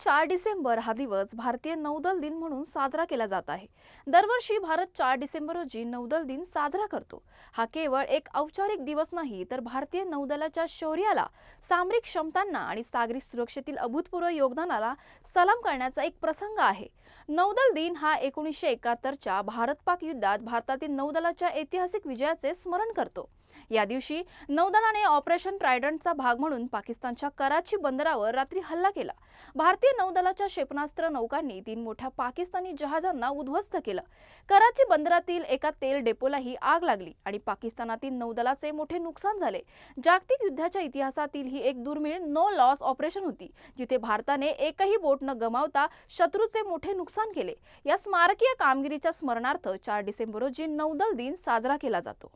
चार डिसेंबर हा दिवस भारतीय नौदल दिन म्हणून साजरा केला जात आहे. दरवर्षी भारत चार डिसेंबर रोजी नौदल दिन साजरा करतो. हा केवळ एक औपचारिक दिवस नाही तर भारतीय नौदलाच्या शौर्याला सामरिक क्षमतांना आणि सागरी सुरक्षेतील अभूतपूर्व योगदानाला सलाम करण्याचा एक प्रसंग आहे. नौदल दिन हा एकोणीसशे एकाहत्तरच्या भारत पाक युद्धात भारतातील नौदलाच्या ऐतिहासिक विजयाचे स्मरण करतो. या दिवशी नौदलाने ऑपरेशन ट्रायडंटचा भाग म्हणून पाकिस्तानच्या कराची बंदरावर रात्री हल्ला केला. भारतीय नौदलाच्या क्षेपणास्त्र नौकांनी तीन मोठ्या पाकिस्तानी जहाजांना उद्ध्वस्त केलं. कराची बंदरातील एका तेल डेपोलाही आग लागली आणि पाकिस्तानातील नौदलाचे मोठे नुकसान झाले. जागतिक युद्धाच्या इतिहासातील ही एक दुर्मिळ नो लॉस ऑपरेशन होती जिथे भारताने एकही बोट न गमावता शत्रूचे मोठे नुकसान केले. या स्मारकीय कामगिरीच्या स्मरणार्थ चार डिसेंबर रोजी नौदल दिन साजरा केला जातो.